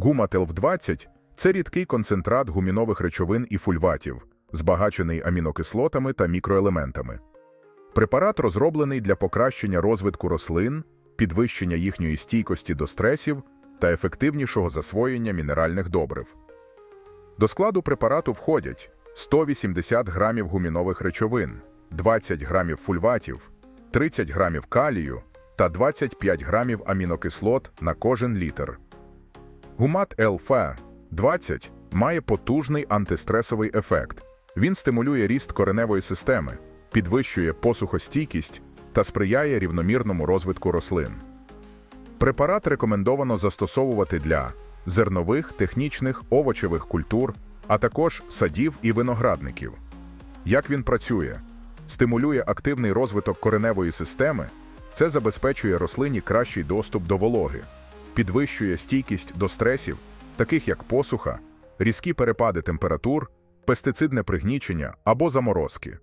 Гумат ЛВ-20 – це рідкий концентрат гумінових речовин і фульватів, збагачений амінокислотами та мікроелементами. Препарат розроблений для покращення розвитку рослин, підвищення їхньої стійкості до стресів та ефективнішого засвоєння мінеральних добрив. До складу препарату входять 180 грамів гумінових речовин, 20 грамів фульватів, 30 грамів калію та 25 грамів амінокислот на кожен літр. Гумат ЛФ-20 має потужний антистресовий ефект. Він стимулює ріст кореневої системи, підвищує посухостійкість та сприяє рівномірному розвитку рослин. Препарат рекомендовано застосовувати для зернових, технічних, овочевих культур, а також садів і виноградників. Як він працює? Стимулює активний розвиток кореневої системи, це забезпечує рослині кращий доступ до вологи, підвищує стійкість до стресів, таких як посуха, різкі перепади температур, пестицидне пригнічення або заморозки,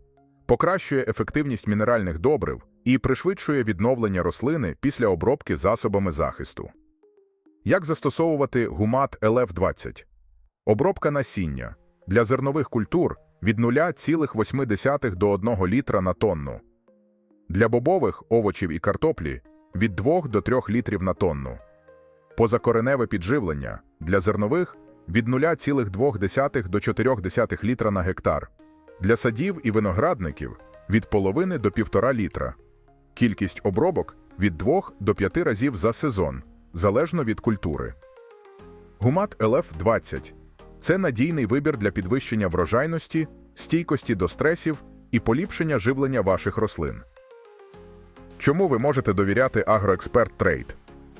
покращує ефективність мінеральних добрив і пришвидшує відновлення рослини після обробки засобами захисту. Як застосовувати гумат ЛФ-20? Обробка насіння для зернових культур від 0,8 до 1 літра на тонну. Для бобових овочів і картоплі від 2 до 3 літрів на тонну. Позакореневе підживлення для зернових від 0,2 до 4 літра на гектар. Для садів і виноградників від половини до 1,5 літра. Кількість обробок від 2 до 5 разів за сезон, залежно від культури. Гумат ЛФ-20 – це надійний вибір для підвищення врожайності, стійкості до стресів і поліпшення живлення ваших рослин. Чому ви можете довіряти Агроексперт Трейд?